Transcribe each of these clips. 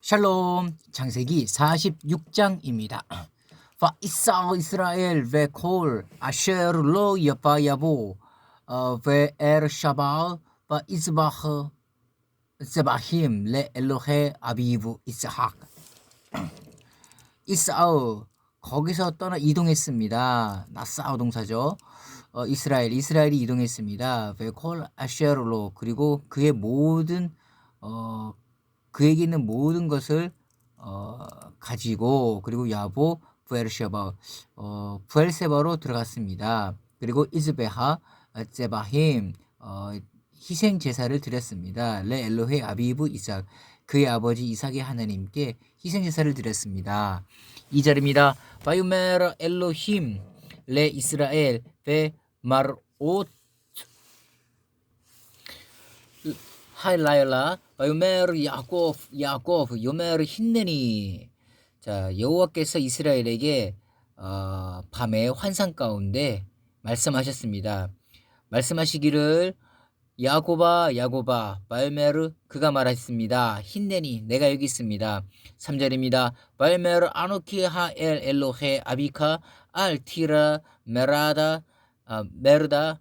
샬롬 창세기 46장입니다. 파이사 이스라엘 베콜 아셰르 로 여파야보 베에르샤바 바이스바흐 세바힘 레 엘로헤 아비브 이스학 이스아우 거기서 떠나 이동했습니다. 나사우 동사죠. 어, 이스라엘 이스라엘이 이동했습니다. 베콜 아셰르로 그리고 그의 모든 어, 그에게 있는 모든 것을 어, 가지고 그리고 야보 부엘쉐바 어, 부엘세바로 들어갔습니다. 그리고 이즈베하 제바힘 어, 희생 제사를 드렸습니다. 레 엘로헤 아비브 이삭 그의 아버지 이삭의 하나님께 희생 제사를 드렸습니다. 이 절입니다. 바유메라 엘로힘 레 이스라엘 베 마르옷 하일라일라 바유메르 야곱 야곱 요메르 힌네니 자 여호와께서 이스라엘에게 어, 밤에 환상 가운데 말씀하셨습니다. 말씀하시기를 야고바 야고바 바이메르 그가 말했습니다. 힌네니 내가 여기 있습니다. 3절입니다. 바이메르 아노키 하 엘 엘로헤 아비카 알티라 메라다 아, 메르다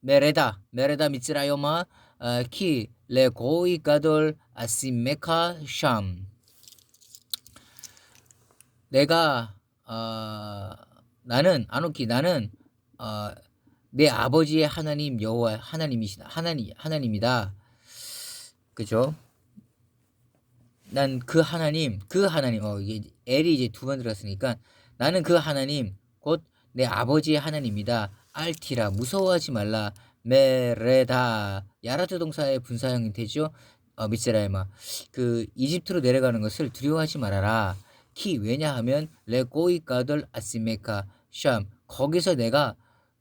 메레다 메레다 미츠라요마 아, 키 레고이 가돌 아시메카 샴. 내가 어, 나는 아노키 나는 어, 내 아버지의 하나님 여호와 하나님이시다 하나님 하나님이다. 그죠? 난 그 하나님 그 하나님 어 이게 엘이 이제 두 번 들었으니까 나는 그 하나님 곧 내 아버지의 하나님이다. 알티라 무서워하지 말라 메레다. 야라트 동사의 분사 형태죠 어, 미세라이마. 그 이집트로 내려가는 것을 두려워하지 말아라. 키 왜냐하면 레고이 가들 아시메카 샴. 거기서 내가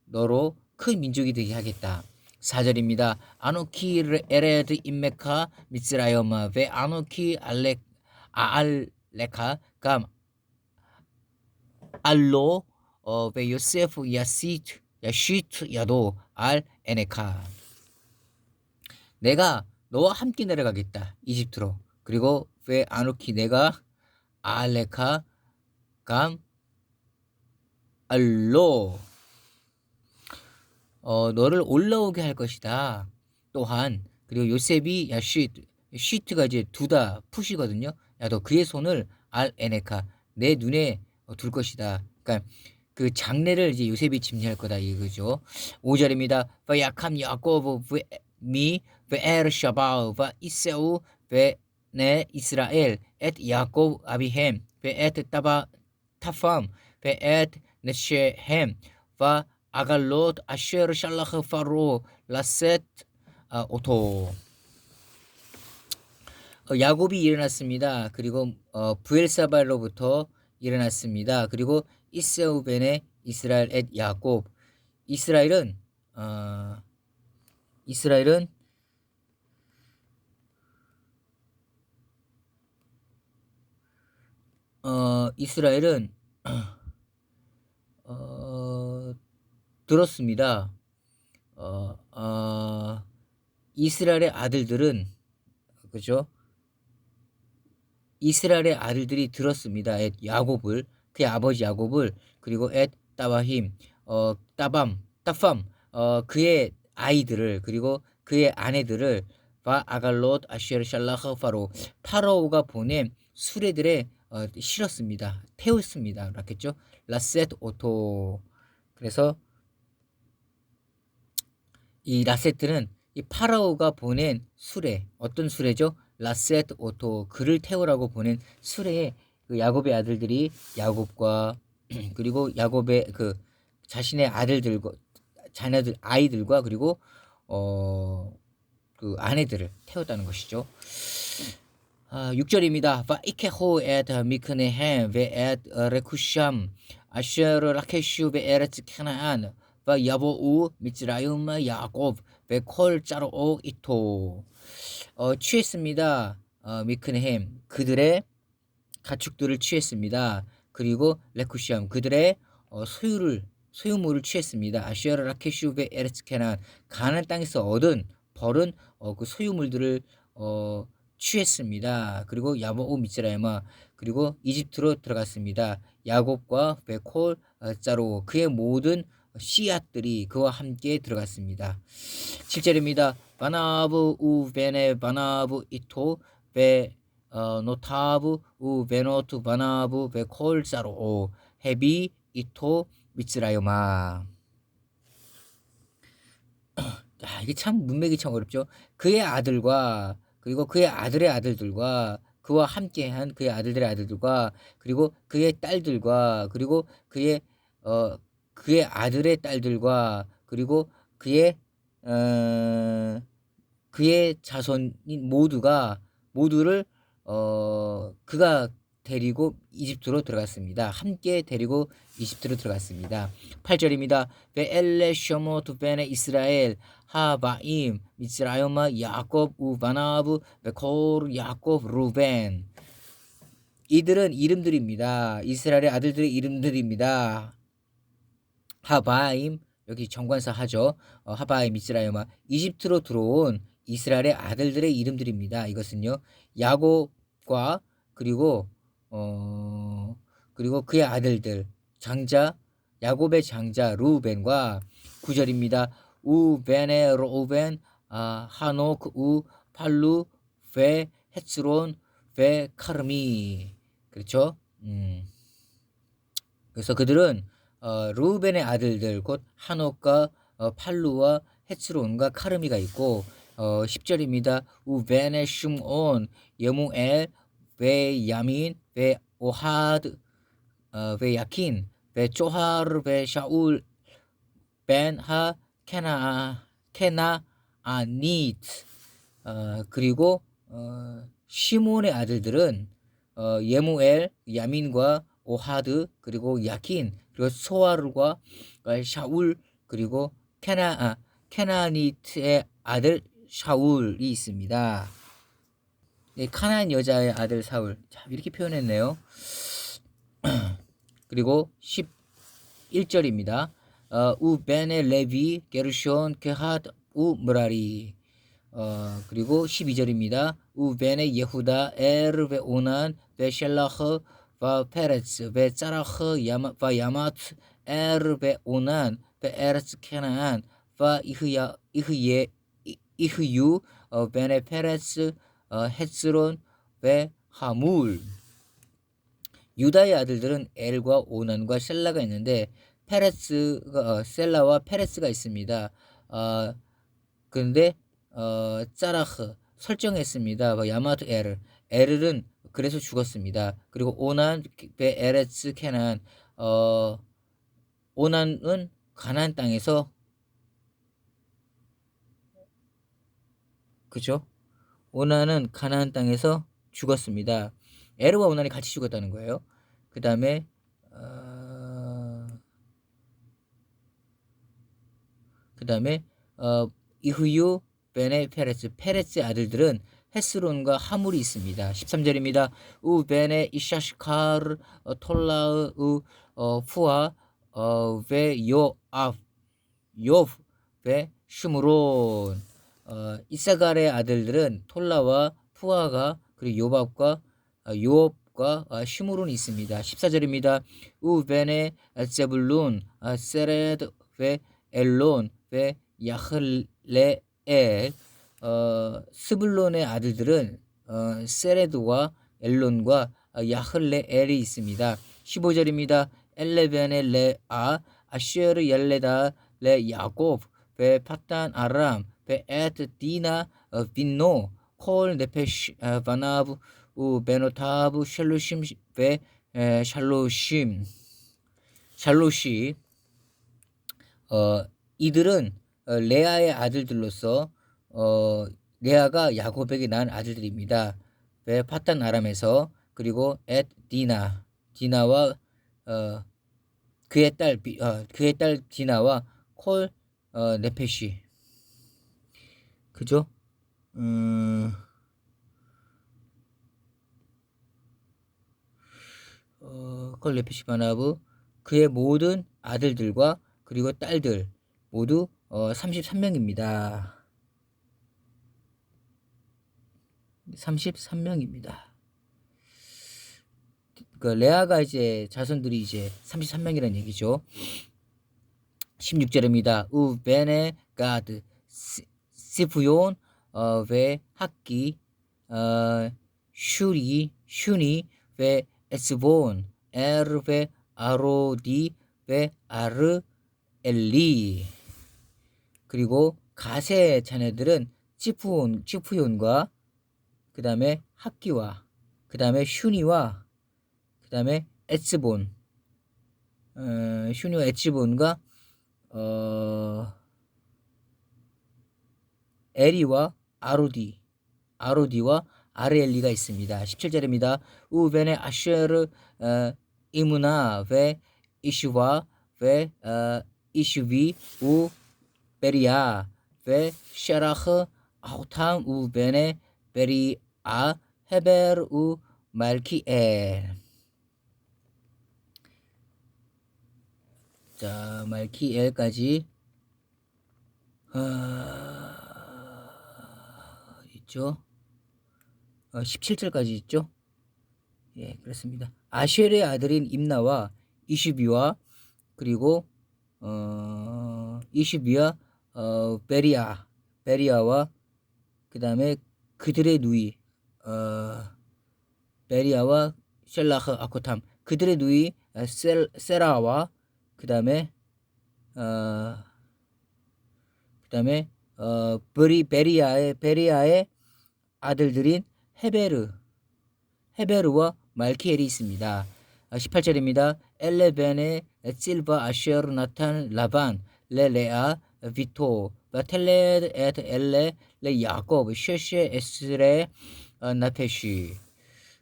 너로 큰 민족이 되게 하겠다. 4절입니다. 아노키 에레드 인메카 미츠라이오마 베 아노키 알레 아알레카 감 알로 어, 베 요세프 야시트 야시트 야도 알 에네카. 내가 너와 함께 내려가겠다. 이집트로 그리고 베 아노키? 내가 알레카 감 알로. 어, 너를 올라오게 할 것이다. 또한 그리고 요셉이 야 쉬트 쉬트가 이제 두다 푸시거든요. 야 너 그의 손을 알 에네카 내 눈에 어, 둘 것이다. 그러니까 그 장례를 이제 요셉이 집례할 거다 이거죠. 5절입니다. 야캄 야코브 미 베에르 샤바우 바 이세우 베네 이스라엘 엣 야코브 아비햄 베엣 따바 타팜 베엣 네셰햄 바 아갈롯 아쉐르 샬라흐 파로 라셋 아, 오토 어, 야곱이 일어났습니다. 그리고 어, 부엘사발로부터 일어났습니다. 그리고 이세우 벤의 이스라엘 엣 야곱 이스라엘은 어, 이스라엘은 어, 이스라엘은 어, 들었습니다. 어, 어, 이스라엘의 아들들은 그죠? 이스라엘의 아들들이 들었습니다. 엣 야곱을 그의 아버지 야곱을 그리고 엣 따바힘 어 따밤 따팜 어 그의 아이들을 그리고 그의 아내들을 바 아갈롯 아시르 샬라흐 파로 파로우가 보낸 수레들에 어, 실었습니다. 태웠습니다. 그렇겠죠? 라셋 오토 그래서 이 라세트는 이 파라오가 보낸 수레 어떤 수레죠? 라세트 오토 그를 태우라고 보낸 수레에 그 야곱의 아들들이 야곱과 그리고 야곱의 그 자신의 아들들과 자녀들 아이들과 그리고 어 그 아내들을 태웠다는 것이죠. 아, 6절입니다. 바이케호 에드 미크네햄 베에드 레쿠샴 아셔르 라케슈 베에르츠 캐나안 바 야보우 미츠라이움 야곱 베콜 짜로 이토 어, 취했습니다. 어, 미크네햄 그들의 가축들을 취했습니다. 그리고 레쿠시암 그들의 어, 소유를 소유물을 취했습니다. 아시아르 라케슈베 에르츠케난 가난 땅에서 얻은 벌은 어, 그 소유물들을 어, 취했습니다. 그리고 야보오 미츠라이마 그리고 이집트로 들어갔습니다. 야곱과 베콜 어, 자로 그의 모든 씨앗들이 그와 함께 들어갔습니다. 7절입니다. 바나브 우 베네 바나브 이토 베 어, 노타브 우 베노트 바나브 베콜 자로 헤비 이토 미츠라요마 야, 이게 참 문맥이 참 어렵죠. 그의 아들과 그리고 그의 아들의 아들들과 그와 함께한 그의 아들들의 아들들과 그리고 그의 딸들과 그리고 그의 어 그의 아들의 딸들과 그리고 그의 어 그의 자손인 모두가 모두를 어 그가 데리고 이집트로 들어갔습니다. 함께 데리고 이집트로 들어갔습니다. 8절입니다. 베엘레 셔모투 베네 이스라엘 하바임 미츠라요마 야곱 우바나브 베코르 야곱 루벤 이들은 이름들입니다. 이스라엘의 아들들의 이름들입니다. 하바임 여기 정관사 하죠. 어, 하바임 미츠라요마 이집트로 들어온 이스라엘의 아들들의 이름들입니다. 이것은요 야곱 과 그리고 어 그리고 그의 아들들 장자 야곱의 장자 루벤과 구절입니다. 우벤의 로벤 아, 하노크 우 팔루 베 헤츠론 베 카르미 그렇죠? 음. 그래서 그들은 어, 루벤의 아들들 곧 하노크가 어, 팔루와 헤츠론과 카르미가 있고 어, 10절입니다. 우벤의 shum온 여무엘 베 야민 베 오하드 어, 베 야킨 베 쪼하르 베 샤울 벤하 케나 케나 아니트 어, 그리고 어, 시몬의 아들들은 어, 예무엘 야민과 오하드 그리고 야킨 그리고 소아르과 어, 샤울 그리고 케나 아, 케나니트의 아들 샤울이 있습니다. 네, 카나안 여자의 아들 사울 자, 이렇게 표현했네요. 그리고 11절입니다. 어, 우 베네 레비 게르숀 케하드 우 무라리 어, 그리고 12절입니다. 우 베네 예후다 에르 베 오난 베 셸라흐 바 페레츠 베 짜라흐 야마 바 야마트 에르 베 오난 베 에르츠 케나안 바 이흐야 이흐예 이흐유 어, 베네 페레츠 어, 헤스론 베 하물 유다의 아들들은 엘과 오난과 셀라가 있는데 페레스가 어, 셀라와 페레스가 있습니다. 어, 그런데 어, 짜라흐 설정했습니다. 뭐 야마트 에르 에르는 그래서 죽었습니다. 그리고 오난 베 에레츠 케난 어, 오난은 가나안 땅에서 그죠? 오난은 가나안 땅에서 죽었습니다. 에르와 오난이 같이 죽었다는 거예요. 그 다음에 어... 그 다음에 어, 이후유 베네 페레스 페레스 아들들은 헤스론과 하물이 있습니다. 13절입니다. 우 베네 이샤시카르 어, 톨라우 어, 푸아 어, 베 요압 요브 베 슈므론 어, 이사갈의 아들들은 톨라와 푸아가 그리고 요밥과 어, 요업과 어, 시므론이 있습니다. 14절입니다. 우벤의 제블룬 어, 세레드 베 엘론 베 야흐레엘 어, 스불론의 아들들은 어, 세레드와 엘론과 어, 야흐레엘이 있습니다. 15절입니다. 엘레벤의 레아 아쉐르 옐레다 레 야곱 베 파탄 아람 베에트 디나 빈노 콜 네페시 바나브 우 베노타브 샬루심 베 샬로심 샬로시 어 이들은 어, 레아의 아들들로서 어 레아가 야곱에게 낳은 아들들입니다. 베 파탄 아람에서 그리고 엣 디나 디나와 어 그의 딸 어, 그의 딸 디나와 콜 어, 네페시 그죠? 음, 어, 컬레피시바나브 그의 모든 아들들과 그리고 딸들 모두 어, 33명입니다. 33명입니다. 그 레아가 이제 자손들이 이제 33명이라는 얘기죠. 16절입니다. 우 베네 가드 시프온 어, 웨 학기 어, 슈리 슈니 웨 에스본 에르 웨 아로디 웨 아르 엘리. 그리고 가세 자녀들은 치프온 치프온과 그 다음에 학기와 그 다음에 슈니와 그 다음에 에츠본. 어, 슈니와 에츠본과 어, 에리와 아로디 아로디와 아르엘리가 있습니다. 17절입니다. 우벤의 아쉐르 어, 이무나 웨 이슈와 웨 어, 이슈비 우 베리아 웨 샤라흐 아우탐 우벤의 베리아 헤베르 우 말키엘 자 말키엘까지 아, 있죠. 어, 17절까지 있죠. 예, 그렇습니다. 아쉘의 아들인 임나와 이슈비와 그리고 어, 이슈비와 어, 베리아, 베리아와 그 다음에 그들의 누이 어, 베리아와 셀라흐 아코탐 그들의 누이 어, 셀, 세라와 그 다음에 어, 그 다음에 어, 브리 베리아의 베리아의 아들들인 헤베르 헤베르와 말키엘이 있습니다. 18절입니다. 엘레벤의 실바 아쉐르 나탄 라반 레레아 비토 바텔레드 에트 엘레 레 야곱 쉐쉐 에스레 어, 나페시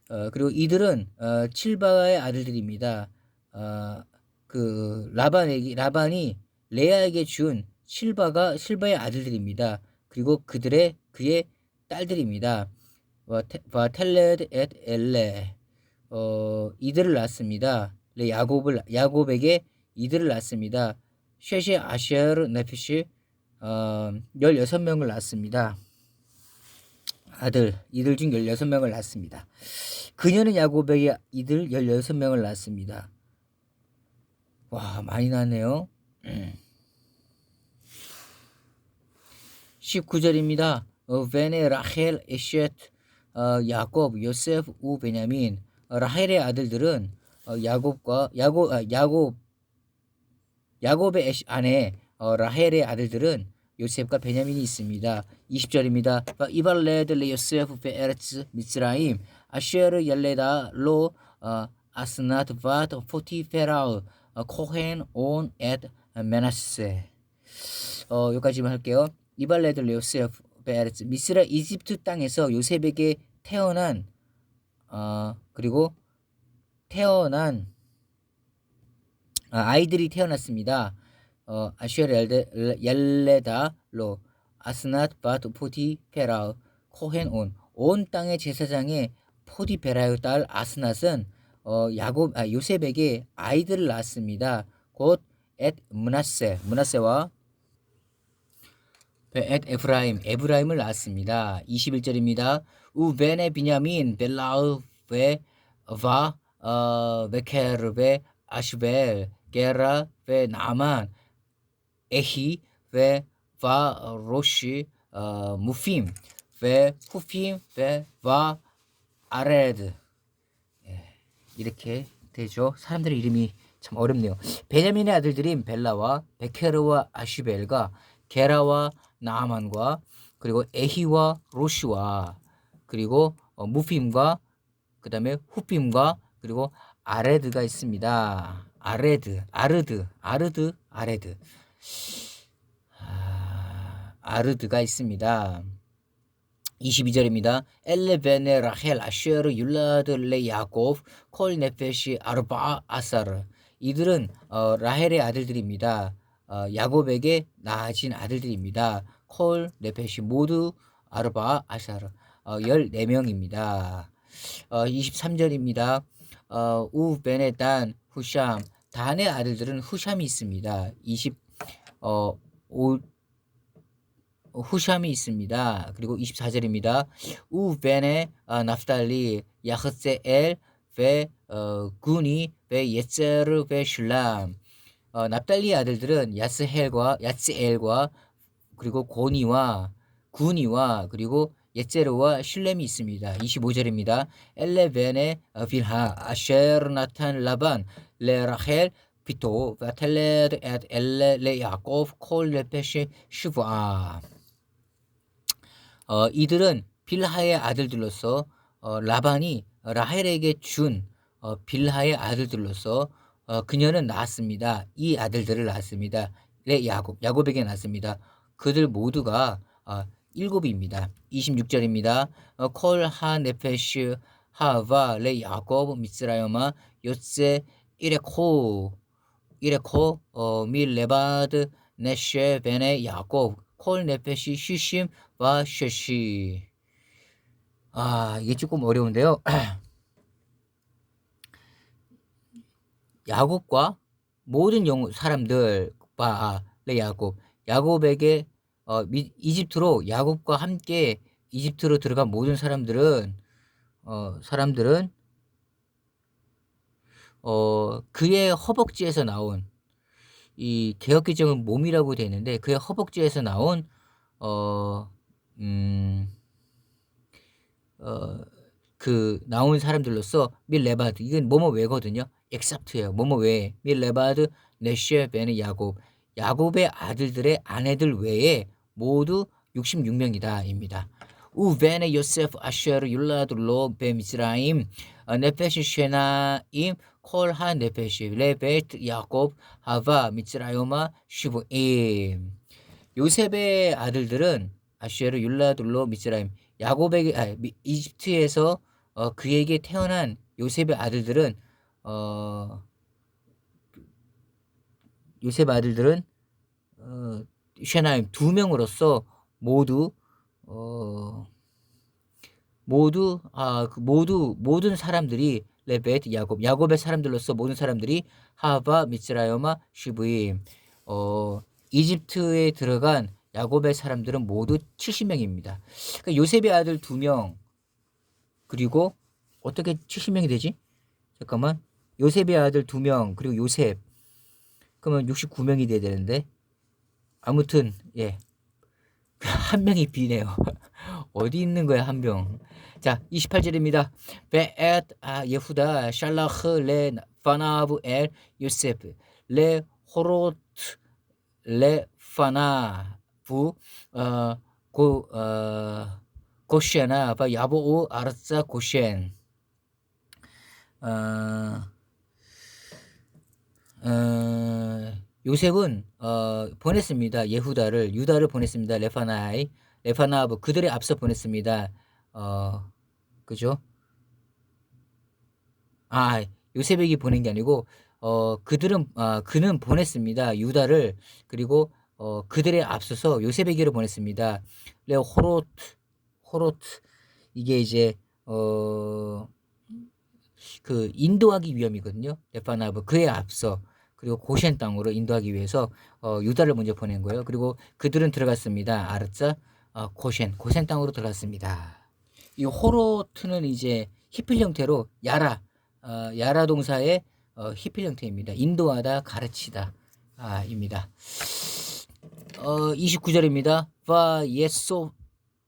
어, 그리고 이들은 어, 칠바의 아들들입니다. 어, 그 라반에게 라반이 레아에게 준 실바가 실바의 아들들입니다. 그리고 그들의 그의 딸들입니다. 바텔레드 엣 엘레 어 이들을 낳습니다. 레 야곱을 야곱에게 이들을 낳습니다. 쉐쉐 아시아르 네피시 어 16명을 낳습니다. 아들 이들 중 16명을 낳습니다. 그녀는 야곱에게 이들 16명을 낳습니다. 와 많이 낳네요. 19절입니다. 어, 베네 라헬 에셋 어, 야곱 요세프 우 베냐민 어, 라헬의 아들들은 어, 야곱과 야곱 아, 야곱 야곱의 아내 어, 라헬의 아들들은 요셉과 베냐민이 있습니다. 20절입니다. 이발레드 레 요세프 베에르츠 미스라임 아쉐르 옐레다 로 어, 아스나트 바트 포티페라우 어, 코헨 온엣 메나세 어, 여기까지만 할게요. 이발레드 요세프 베르츠 미스라 이집트 땅에서 요셉에게 태어난 어, 그리고 태어난 아, 이들이 태어났습니다. 어, 아슈엘 옐레다로 아스낫 바트 포티페라 코헨 온. 온 땅의 제사장의 포티페라의 딸 아스낫은 어, 야곱 아, 요셉에게 아이들을 낳았습니다. 곧엣 문하세 문하세와 엣 에프라임 에브라임을 낳았습니다. 21절입니다. 우벤의 비냐민 벨라우 베 와 어, 베케르 베 아슈벨 게라 베 나만 에히 베와 로시 어, 무핌 베 후핌 베와 아레드 예, 이렇게 되죠. 사람들의 이름이 참 어렵네요. 베냐민의 아들들인 벨라와 베케르와 아슈벨과 게라와 나아만과 그리고 에히와 로시와 그리고 어, 무핌과 그 다음에 후핌과 그리고 아레드가 있습니다. 아레드, 아르드, 아르드, 아레드. 아, 아르드가 있습니다. 22절입니다. 엘레베네 라헬 아쉐르 율라드 레 야곱 콜 네페시 아르바 아사르 이들은 어, 라헬의 아들들입니다. 어, 야곱에게 낳아진 아들들입니다. 콜 네페시 모두 아르바 아사르 어, 14명입니다. 어, 23절입니다. 어, 우 베네 단 후샴 단의 아들들은 후샴이 있습니다. 20 어, 오, 후샴이 있습니다. 그리고 24절입니다. 우 베네 아, 나프달리 야흐세 엘 베 어, 구니 베 예체르 베 슐람 어, 납달리 아들들은 야스헬과 야스엘과 그리고 고니와 구니와 그리고 예제르와 슐렘이 있습니다. 25절입니다. 엘레벤의 빌하 아셰르 나탄 라반 레라헬 비토 바텔레드 앳 엘레 레 야코브 콜 레페시 슈브아 어, 이들은 빌하의 아들들로서 어, 라반이 라헬에게 준 어, 빌하의 아들들로서 어, 그녀는 낳았습니다. 이 아들들을 낳았습니다. 레 야곱, 야곱에게 낳았습니다. 그들 모두가 어, 일곱입니다. 26절입니다. 어, 콜하 네페시 하와 레 야곱 미스라요마 요세 이레코 이레코 어, 밀 레바드 네쉐 베네 야곱 콜 네페시 슈심 와 쉐시 아 이게 조금 어려운데요. 야곱과 모든 영 사람들과 아, 레 야곱 야곱에게 어, 미, 이집트로 야곱과 함께 이집트로 들어간 모든 사람들은 어, 사람들은 어, 그의 허벅지에서 나온 이 개혁개정은 몸이라고 되어 있는데 그의 허벅지에서 나온 어, 음, 어, 그 나온 사람들로서 밀레바드 이건 뭐뭐 외거든요. 엑셉트예요. 뭐뭐 외 밀레바드 네시에 베네 야곱 야곱의 아들들의 아내들 외에 모두 66명이다입니다. 우벤의 요세프 아쉐르 율라드로 베미스라임 네페시 쉐나임 콜하 네페시 레베트 야곱 하바 미츠라요마 슈브임 요셉의 아들들은 아쉐르 율라둘로 미츠라임 야곱에게 아, 이집트에서 어, 그에게 태어난 요셉의 아들들은 어, 요셉 아들들은 어, 쉐나임 두 명으로서 모두 어, 모두 아그 모두 모든 사람들이 레벳 야곱 야곱의 사람들로서 모든 사람들이 하바 미츠라요마 슈브임 어 이집트에 들어간 야곱의 사람들은 모두 70명입니다. 그러니까 요셉의 아들 두명 그리고 어떻게 70명이 되지? 잠깐만 요셉의 아들 두 명 그리고 요셉 그러면 69명이 돼야 되는데 아무튼 예. 한 명이 비네요. 어디 있는 거야, 한 명. 자, 28절입니다. 베엣 아 예후다 샬라흐 레 파나브 엘 요세프 레 호로트 레 파나부 어고 어, 고시나 바 야보우 아르자 고시엔 어, 어 요셉은 어, 보냈습니다. 예후다를 유다를 보냈습니다. 레파나이 레파나브 그들의 앞서 보냈습니다. 어, 그죠? 아 요셉에게 보낸 게 아니고 어, 그들은 아, 그는 보냈습니다. 유다를 그리고 어, 그들의 앞서서 요셉에게로 보냈습니다. 레 호로트 호로트 이게 이제 어, 그 인도하기 위함이거든요. 레파나브 그에 앞서 그리고 고센 땅으로 인도하기 위해서 어, 유다를 먼저 보낸 거예요. 그리고 그들은 들어갔습니다. 아르자 어, 고센 고센 땅으로 들어갔습니다. 이 호로트는 이제 히필 형태로 야라 어, 야라 동사의 어, 히필 형태입니다. 인도하다 가르치다 아, 입니다. 어, 29절입니다. 바 예소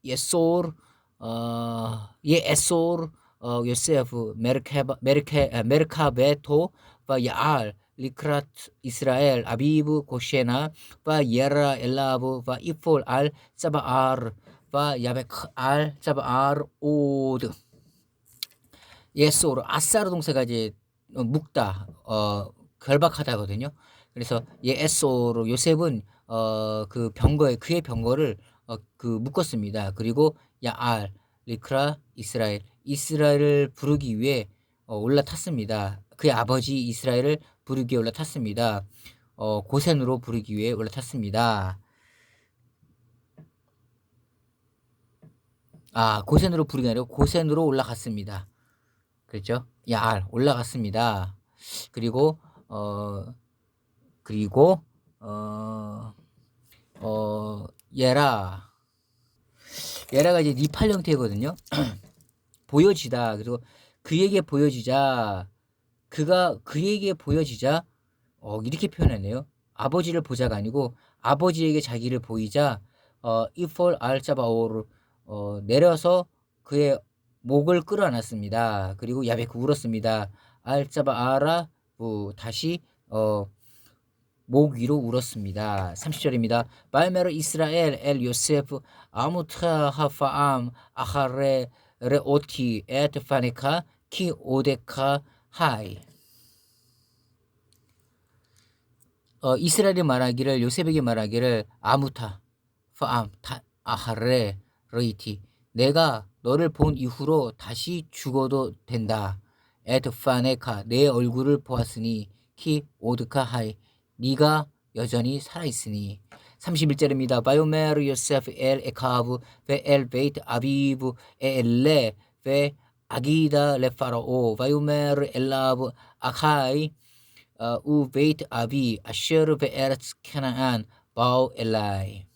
예솔 어, 예 에솔 어, 요세프 메르케바 메르케 메르카베토 바 야알 리크라트 이스라엘 아비브 고셰나 바 예라 엘라브 바 이폴 알 사바알 바 야베크 알 사바알 오드 예소로 아사르 동사가 이제 묵다 어 결박하다거든요. 그래서 예소로 요셉은 어 그 병거에 그의 병거를 어, 그 묶었습니다. 그리고 야알 리크라 이스라엘 이스라엘을 부르기 위해 어, 올라탔습니다. 그의 아버지 이스라엘을 부르기 위해 올라탔습니다. 어, 고센으로 부르기 위해 올라탔습니다. 아, 고센으로 부르기 아니라 고센으로 올라갔습니다. 그렇죠? 야, 올라갔습니다. 그리고 어 그리고 어, 어 예라 얘라가 이제 니팔 형태거든요. 보여지다. 그리고 그에게 보여지자 그가 그에게 보여지자 어, 이렇게 표현하네요. 아버지를 보자가 아니고 아버지에게 자기를 보이자 어, 이폴 알자바오를 어, 내려서 그의 목을 끌어안았습니다. 그리고 야베크 울었습니다. 알자바아라 다시 어, 목 위로 울었습니다. 30절입니다. 발메르 이스라엘 엘 요세프 아무타 하파암 아하레 레오티 에트파네카 키 오데카 하이. 어, 이스라엘이 말하기를 요셉에게 말하기를 아무타 파암 아하레 레이티. 내가 너를 본 이후로 다시 죽어도 된다. 에드파네카 내 얼굴을 보았으니 키 오드카 하이. 네가 여전히 살아 있으니 31절입니다. 바요메르 요세프 엘 에카브 베 엘 베이트 아비브 엘레 베 아기다 레파라오 바요메르 엘라브 아카이 우 베이트 아비 아쉐르 베 에르츠 캐나안 바오 엘라이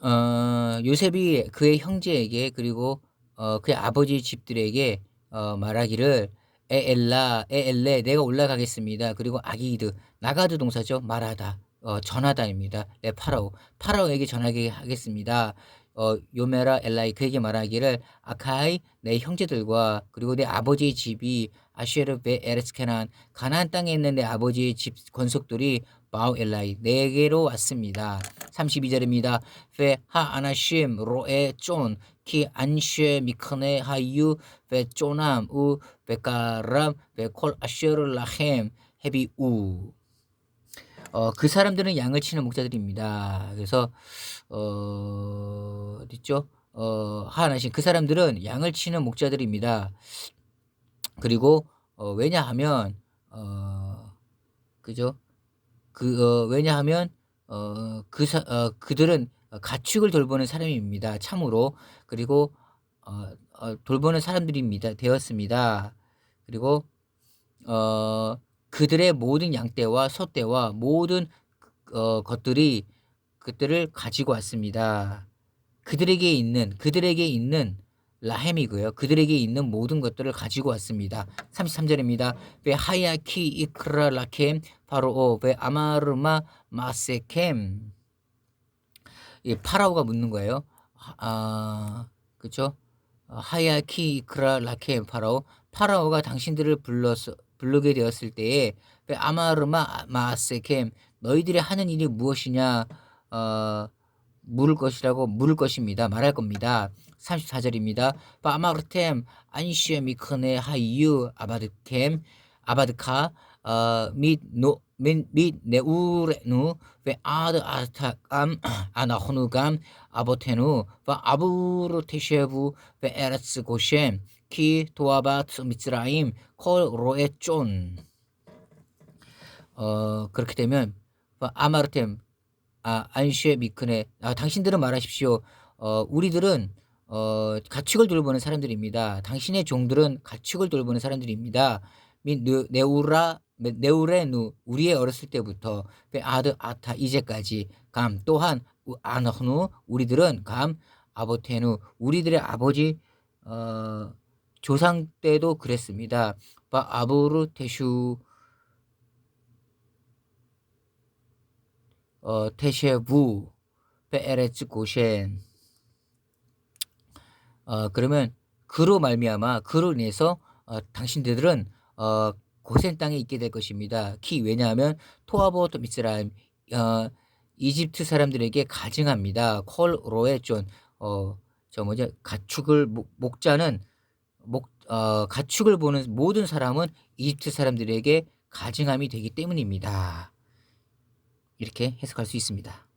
어, 요셉이 그의 형제에게 그리고 어, 그의 아버지 집들에게 어, 말하기를 에엘라 에엘레 내가 올라가겠습니다. 그리고 아기드 나가드 동사죠. 말하다 어, 전하다입니다. 네, 파라오 파라오에게 전하게 하겠습니다. 어, 요메라 엘라이 그에게 말하기를 아카이 내 형제들과 그리고 내 아버지의 집이 아쉐르 베 에르스케난 가나안 땅에 있는 내 아버지의 집 권속들이 바우 엘라이 내게로 왔습니다. 32절입니다. 페 하아나심 로에 쫀 키 안쉐 미크네 하유 베 쪼남 우 베카람 베콜 아쉐르 라헴 헤비 우 어, 그 사람들은 양을 치는 목자들입니다. 그래서 어, 어딨죠? 어, 하나씩 그 사람들은 양을 치는 목자들입니다. 그리고 어, 왜냐하면 어, 그죠? 그 어, 왜냐하면 어, 그 사, 어, 그들은 가축을 돌보는 사람입니다. 참으로 그리고 어, 어, 돌보는 사람들입니다. 되었습니다. 그리고 어, 그들의 모든 양떼와 소떼와 모든 어, 것들이 그들을 가지고 왔습니다. 그들에게 있는 그들에게 있는 라햄이고요. 그들에게 있는 모든 것들을 가지고 왔습니다. 33절입니다. 왜 하야키 이크라 라켐 바로 왜 아마르마 마세켐 이 파라오가 묻는 거예요. 아, 그렇죠? 하야키 이크라 라켐 파라오 파라오가 당신들을 불러서 부르게 되었을 때에 아마르마 마세켐 너희들이 하는 일이 무엇이냐 어, 물을 것이라고 물을 것입니다. 말할 겁니다. 34절입니다. 바마르템 안시에 미크네 하이유 아바드캠 아바드카 어, 밋노 밋 네우레누 베 아드 아타감 아나호누감 아보테누 바 아부르 테셰부 베 에르츠 고셴 키 도아바트 미츠라임 콜 로에 쫀 어, 그렇게 되면 아마르템 아, 안쉐 미크네 아, 당신들은 말하십시오. 어, 우리들은 어, 가축을 돌보는 사람들입니다. 당신의 종들은 가축을 돌보는 사람들입니다. 민 네우라 네우레누 우리의 어렸을 때부터 아드 아타 이제까지 감 또한 아너누 우리들은 감 아보테누 우리들의 아버지 어, 조상 때도 그랬습니다. 바 아부르 테슈 어, 테셰부 베에레츠 고셴 어, 그러면 그로 말미암아 그로 인해서 어, 당신들은 어, 고센 땅에 있게 될 것입니다. 키 왜냐하면 토아보트 미스라임 어, 이집트 사람들에게 가증합니다. 콜 로에존 어저 뭐죠 가축을 목, 목자는 목 어, 가축을 보는 모든 사람은 이집트 사람들에게 가증함이 되기 때문입니다. 이렇게 해석할 수 있습니다.